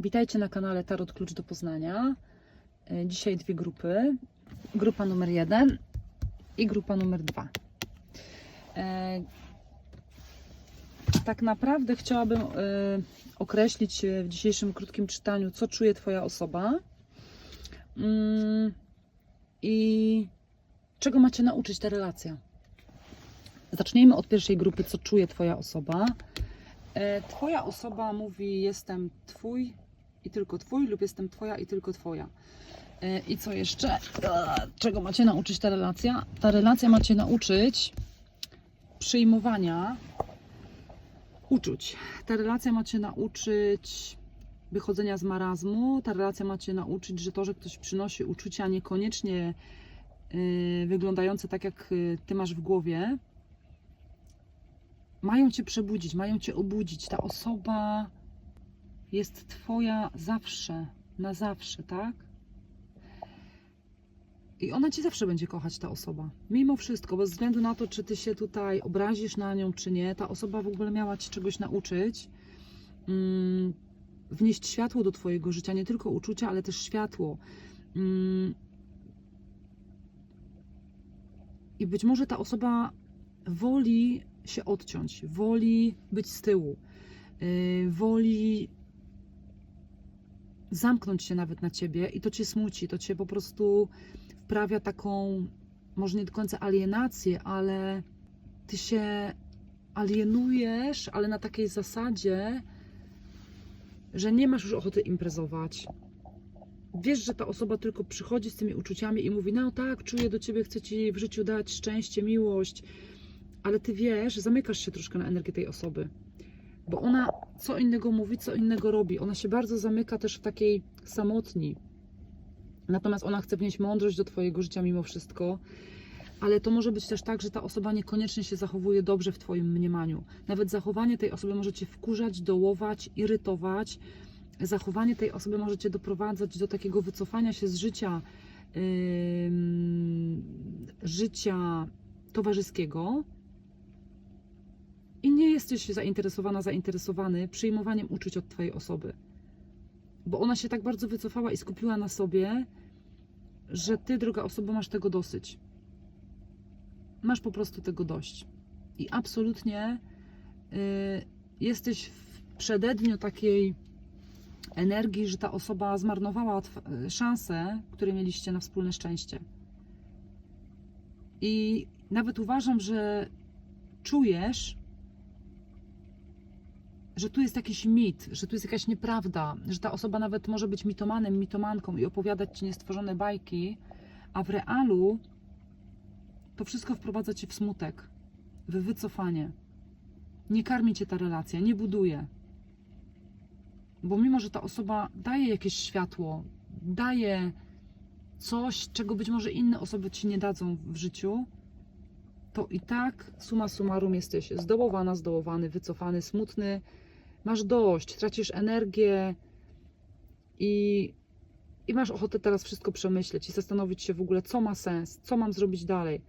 Witajcie na kanale Tarot Klucz do Poznania. E, Dzisiaj dwie grupy. Grupa numer jeden i grupa numer dwa. E, Tak naprawdę chciałabym e, określić w dzisiejszym krótkim czytaniu, co czuje Twoja osoba Mm, i czego macie nauczyć ta relacja. Zacznijmy od pierwszej grupy, co czuje Twoja osoba. Twoja osoba mówi: Jestem Twój i tylko Twój, lub jestem Twoja i tylko Twoja. E, I co jeszcze? E, Czego macie nauczyć ta relacja? Ta relacja macie nauczyć przyjmowania uczuć. Ta relacja macie nauczyć wychodzenia z marazmu. Ta relacja macie nauczyć, że to, że ktoś przynosi uczucia niekoniecznie yy, wyglądające tak, jak Ty masz w głowie, mają Cię przebudzić, mają Cię obudzić. Ta osoba jest Twoja zawsze, na zawsze, tak? I ona Cię zawsze będzie kochać, ta osoba. Mimo wszystko, bez względu na to, czy Ty się tutaj obrazisz na nią, czy nie, ta osoba w ogóle miała Cię czegoś nauczyć. Mm, wnieść światło do Twojego życia, nie tylko uczucia, ale też światło. Mm. I być może ta osoba woli się odciąć, woli być z tyłu, yy, woli zamknąć się nawet na ciebie i to cię smuci, to cię po prostu wprawia taką, może nie do końca alienację, ale ty się alienujesz, ale na takiej zasadzie, że nie masz już ochoty imprezować. Wiesz, że ta osoba tylko przychodzi z tymi uczuciami i mówi: No tak, czuję do ciebie, chcę ci w życiu dać szczęście, miłość, ale ty wiesz, zamykasz się troszkę na energię tej osoby, bo ona co innego mówi, co innego robi. Ona się bardzo zamyka też w takiej samotni. Natomiast ona chce wnieść mądrość do Twojego życia mimo wszystko. Ale to może być też tak, że ta osoba niekoniecznie się zachowuje dobrze w Twoim mniemaniu. Nawet zachowanie tej osoby może Cię wkurzać, dołować, irytować. Zachowanie tej osoby może Cię doprowadzać do takiego wycofania się z życia, yy, życia towarzyskiego. I nie jesteś zainteresowana, zainteresowany przyjmowaniem uczuć od Twojej osoby. Bo ona się tak bardzo wycofała i skupiła na sobie, że Ty, droga osoba, masz tego dosyć masz po prostu tego dość. I absolutnie y, jesteś w przededniu takiej energii, że ta osoba zmarnowała tw- szansę, które mieliście na wspólne szczęście. I nawet uważam, że czujesz, że tu jest jakiś mit, że tu jest jakaś nieprawda, że ta osoba nawet może być mitomanem, mitomanką i opowiadać ci niestworzone bajki, a w realu to wszystko wprowadza cię w smutek, w wycofanie. Nie karmi cię ta relacja, nie buduje. Bo mimo, że ta osoba daje jakieś światło, daje coś, czego być może inne osoby ci nie dadzą w życiu, to i tak suma summarum jesteś zdołowana, zdołowany, wycofany, smutny, masz dość, tracisz energię i, i masz ochotę teraz wszystko przemyśleć i zastanowić się w ogóle, co ma sens, co mam zrobić dalej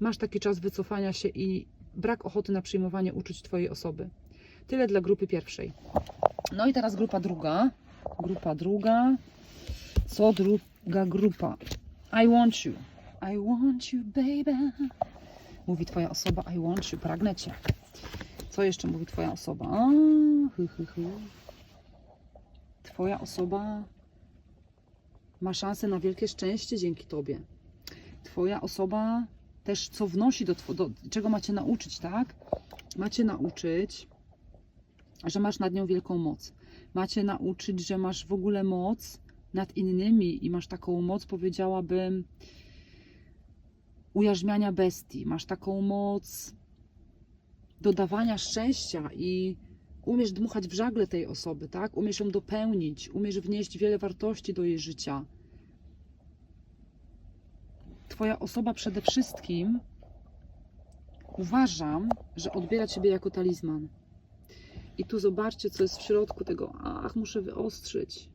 masz taki czas wycofania się i brak ochoty na przyjmowanie uczuć Twojej osoby. Tyle dla grupy pierwszej. No i teraz grupa druga. Grupa druga. Co druga grupa? I want you. I want you, baby. Mówi Twoja osoba, I want you, pragnę Cię. Co jeszcze mówi Twoja osoba? Hy, hy, hy. Twoja osoba ma szansę na wielkie szczęście dzięki Tobie. Twoja osoba też co wnosi do, do czego macie nauczyć, tak? Macie nauczyć, że masz nad nią wielką moc. Macie nauczyć, że masz w ogóle moc nad innymi i masz taką moc, powiedziałabym, ujarzmiania bestii. Masz taką moc dodawania szczęścia i umiesz dmuchać w żagle tej osoby, tak? Umiesz ją dopełnić, umiesz wnieść wiele wartości do jej życia. Twoja osoba przede wszystkim uważam, że odbiera Ciebie jako talizman. I tu zobaczcie, co jest w środku tego. Ach, muszę wyostrzyć.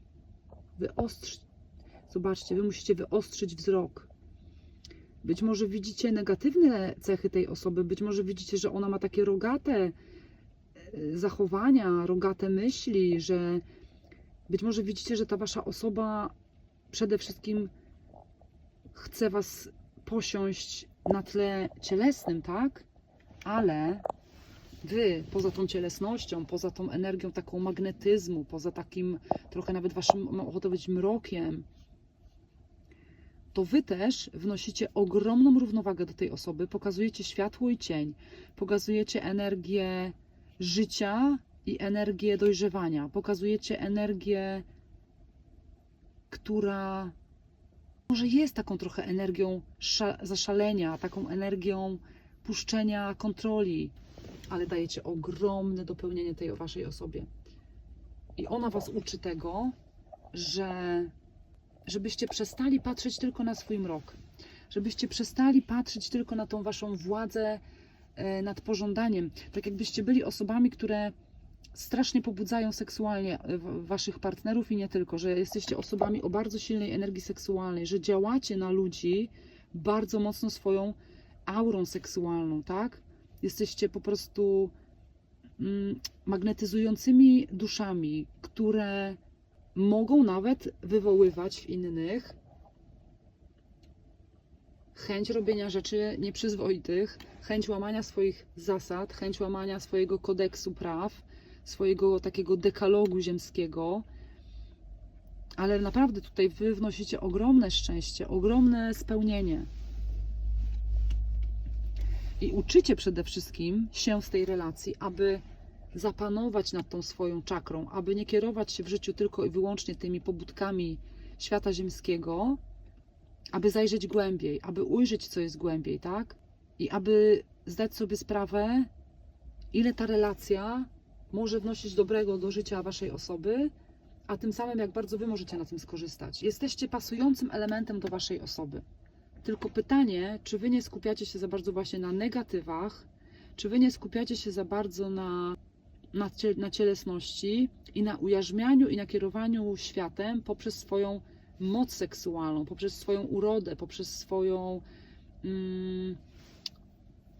Wyostrzyć. Zobaczcie, Wy musicie wyostrzyć wzrok. Być może widzicie negatywne cechy tej osoby, być może widzicie, że ona ma takie rogate e, zachowania, rogate myśli, że Być może widzicie, że ta wasza osoba przede wszystkim chce was posiąść na tle cielesnym, tak? Ale wy poza tą cielesnością, poza tą energią taką magnetyzmu, poza takim trochę nawet waszym, mam mrokiem, to wy też wnosicie ogromną równowagę do tej osoby, pokazujecie światło i cień, pokazujecie energię życia i energię dojrzewania, pokazujecie energię, która może jest taką trochę energią sza- zaszalenia, taką energią puszczenia kontroli, ale dajecie ogromne dopełnienie tej waszej osobie. I ona was uczy tego, że żebyście przestali patrzeć tylko na swój mrok, żebyście przestali patrzeć tylko na tą waszą władzę e, nad pożądaniem, tak jakbyście byli osobami, które strasznie pobudzają seksualnie e, waszych partnerów i nie tylko, że jesteście osobami o bardzo silnej energii seksualnej, że działacie na ludzi bardzo mocno swoją aurą seksualną, tak? Jesteście po prostu mm, magnetyzującymi duszami, które mogą nawet wywoływać w innych chęć robienia rzeczy nieprzyzwoitych, chęć łamania swoich zasad, chęć łamania swojego kodeksu praw, swojego takiego dekalogu ziemskiego. Ale naprawdę tutaj wy wnosicie ogromne szczęście, ogromne spełnienie. I uczycie przede wszystkim się z tej relacji, aby zapanować nad tą swoją czakrą, aby nie kierować się w życiu tylko i wyłącznie tymi pobudkami świata ziemskiego, aby zajrzeć głębiej, aby ujrzeć, co jest głębiej, tak? I aby zdać sobie sprawę, ile ta relacja może wnosić dobrego do życia waszej osoby, a tym samym jak bardzo wy możecie na tym skorzystać. Jesteście pasującym elementem do waszej osoby. Tylko pytanie, czy wy nie skupiacie się za bardzo właśnie na negatywach, czy wy nie skupiacie się za bardzo na, na, cie, na cielesności i na ujarzmianiu i na kierowaniu światem poprzez swoją moc seksualną, poprzez swoją urodę, poprzez swoją mm,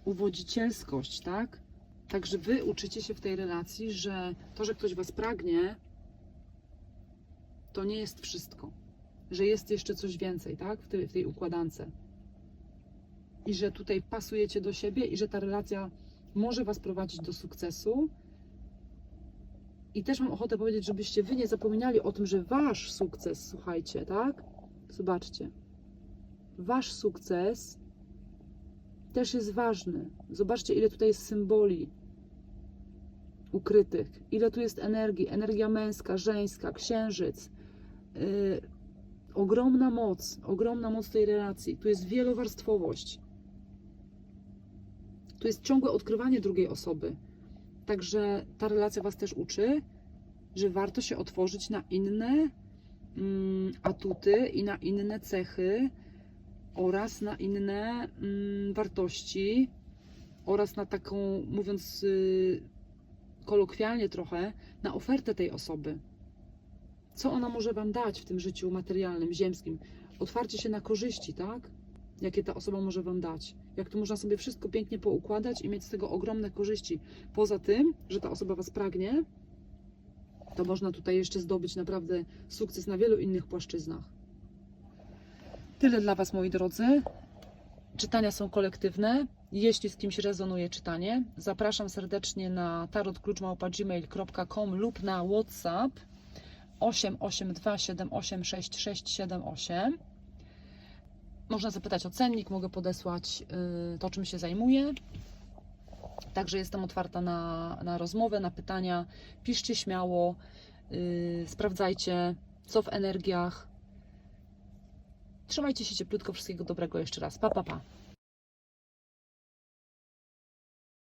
uwodzicielskość, tak? Także wy uczycie się w tej relacji, że to, że ktoś was pragnie, to nie jest wszystko. Że jest jeszcze coś więcej, tak? W tej, w tej układance. I że tutaj pasujecie do siebie i że ta relacja może was prowadzić do sukcesu. I też mam ochotę powiedzieć, żebyście wy nie zapominali o tym, że wasz sukces, słuchajcie, tak? Zobaczcie. Wasz sukces też jest ważny. Zobaczcie, ile tutaj jest symboli ukrytych, ile tu jest energii, energia męska, żeńska, księżyc. Yy, ogromna moc, ogromna moc tej relacji. Tu jest wielowarstwowość. Tu jest ciągłe odkrywanie drugiej osoby. Także ta relacja Was też uczy, że warto się otworzyć na inne mm, atuty i na inne cechy oraz na inne mm, wartości oraz na taką, mówiąc y, kolokwialnie trochę, na ofertę tej osoby. Co ona może Wam dać w tym życiu materialnym, ziemskim? Otwarcie się na korzyści, tak? Jakie ta osoba może Wam dać. Jak tu można sobie wszystko pięknie poukładać i mieć z tego ogromne korzyści. Poza tym, że ta osoba Was pragnie, to można tutaj jeszcze zdobyć naprawdę sukces na wielu innych płaszczyznach. Tyle dla Was, moi drodzy. Czytania są kolektywne. Jeśli z kimś rezonuje czytanie, zapraszam serdecznie na tarotkluczmałpa.gmail.com lub na WhatsApp 882 786678. Można zapytać o cennik, mogę podesłać y, to, czym się zajmuję. Także jestem otwarta na, na rozmowę, na pytania. Piszcie śmiało, y, sprawdzajcie, co w energiach. Trzymajcie się cieplutko, wszystkiego dobrego jeszcze raz. Pa, pa, pa.